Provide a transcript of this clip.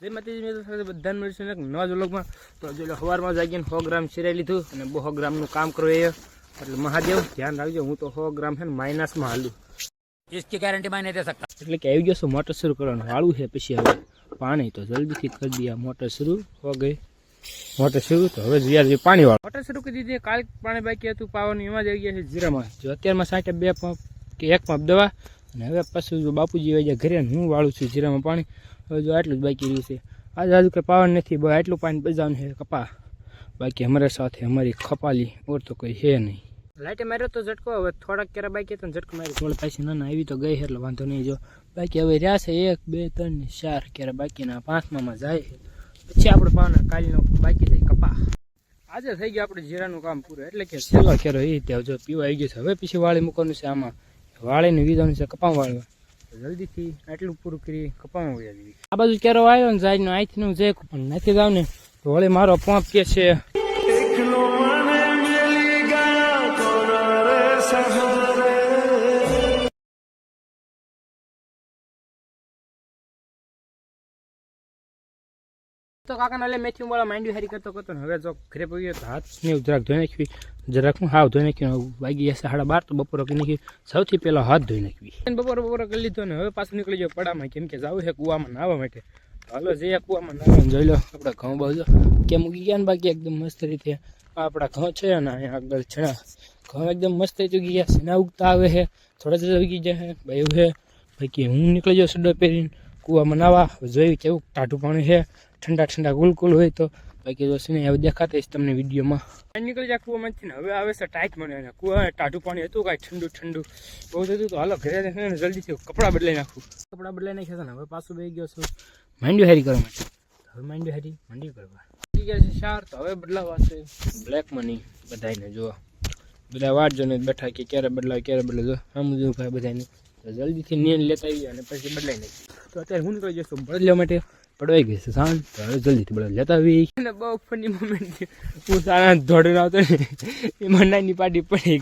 જય માતાજી મિત્રો સાથે બધાને મળીશું એક નવા જ વ્લોગમાં તો જો લો સવારમાં જાગીને સો ગ્રામ સિરાઈ લીધું અને બહુ ગ્રામનું કામ કરવું એ એટલે મહાદેવ ધ્યાન રાખજો હું તો સો ગ્રામ છે ને માઇનસમાં હાલું इसकी गारंटी मैं नहीं दे सकता એટલે કે આવી ગયો છું મોટર શરૂ કરવાનું વાળું છે પછી હવે પાણી તો જલ્દીથી કરી દઈએ મોટર શરૂ હો ગઈ મોટર શરૂ તો હવે જીયા પાણી વાળું મોટર શરૂ કરી દીધી કાલ પાણી બાકી હતું પાવાનું એમાં જ આવી ગયા છે જીરામાં જો અત્યારમાં સાઠે બે પંપ કે એક પંપ દવા અને હવે પાછું જો બાપુજી હોય જાય ઘરે હું વાળું છું જીરામાં પાણી હવે જો આટલું જ બાકી રહ્યું છે. આજે આજુ કંઈ પાવર નથી બસ આટલું પાણી બજાવવાનું છે કપા. બાકી અમારા સાથે અમારી ખપાલી ઓર તો કોઈ છે નહીં. લાઇટે માર્યો તો ઝટકો હવે થોડાક કેરા બાકી હતા ઝટકો માર્યો. થોડા પાછી ના ના આવી તો ગઈ એટલે વાંધો નહીં. જો બાકી હવે રહ્યા છે એક બે ત્રણ ને ચાર કેરા બાકીના પાંચમામાં જાય. પછી આપણે પાવાના કાલનો બાકી જાય કપા. આજે થઈ ગયું આપણે જીરાનું કામ પૂરું એટલે કે છેલ્લો કેરો એ ત્યાં જો પીવા આવી ગયું છે. હવે પછી વાળી મૂકવાનું છે આમાં. વાળીને વીજવાનું છે કપા વાળવા. જલ્દીથી આટલું પૂરું કરી કપામાં વાળી આ બાજુ કેરો આવ્યો ને જાય અહીંથી હું જઈ પણ નથી જાવ ને તો વળી મારો પંપ કે છે તો કાકાને લે મેથી વાળા માંડ્યું હારી કરતો કરતો હવે જો ઘરે પગ્યો તો હાથ ને જરાક ધોઈ નાખવી. જરાક હું હાવ ધોઈ નાખ્યું વાગી જશે સાડા બાર તો બપોરો કરી નાખી. સૌથી પહેલો હાથ ધોઈ નાખવી. બપોરો બપોરો કરી લીધો ને હવે પાછું નીકળી જાવ પડામાં. કેમ કે જવું છે કૂવામાં નાવા માટે. હાલો જઈએ કૂવામાં નાવા જોઈ લો આપણા ઘઉં બાજુ કેમ ઉગી ગયા ને બાકી એકદમ મસ્ત રીતે. આપણા ઘઉં છે ને અહીંયા આગળ છણા ઘઉં એકદમ મસ્ત રીતે ઉગી ગયા સીના ઉગતા આવે છે થોડા થોડા ઉગી જાય ભાઈ એવું છે. બાકી હું નીકળી જાઉં સડો પહેરીને કૂવામાં નાવા જોયું કેવું ટાઢું પાણી છે. ઠંડા ઠંડા ગુલકુલ હોય તો બાકી જો છે ને હવે દેખાતા તમને વિડીયોમાં. નીકળી જાય કૂવામાંથી ને. હવે આવે છે ટાઈટ મને અને કૂવા ટાઢું પાણી હતું કાંઈ ઠંડુ ઠંડુ. બહુ થતું તો હાલો ઘરે ને જલ્દીથી કપડાં બદલાઈ નાખું. કપડાં બદલાઈ નાખ્યા ને. હવે પાછું બે ગયો છું માંડ્યું હેરી કરવા માટે. હવે માંડ્યું હેરી માંડ્યું કરવા. ગયા છે સાર તો હવે બદલાવા છે બ્લેક મની બધાને જોવા બધા વાટ જોઈને બેઠા કે ક્યારે બદલાવે ક્યારે બદલાવે જો આમ જોયું ભાઈ બધાને તો જલ્દીથી નિયમ લેતા આવી અને પછી બદલાઈ નાખી તો અત્યારે હું નીકળી જશું બદલવા માટે. પડવાઈ ગઈ છે. સાંજ તો હવે જલ્દીથી બધા લેતા આવી અને બહુ ફની મોમેન્ટ હું સારા દોડીને આવતો ને, એમાં નાની પાટી પડી ગઈ.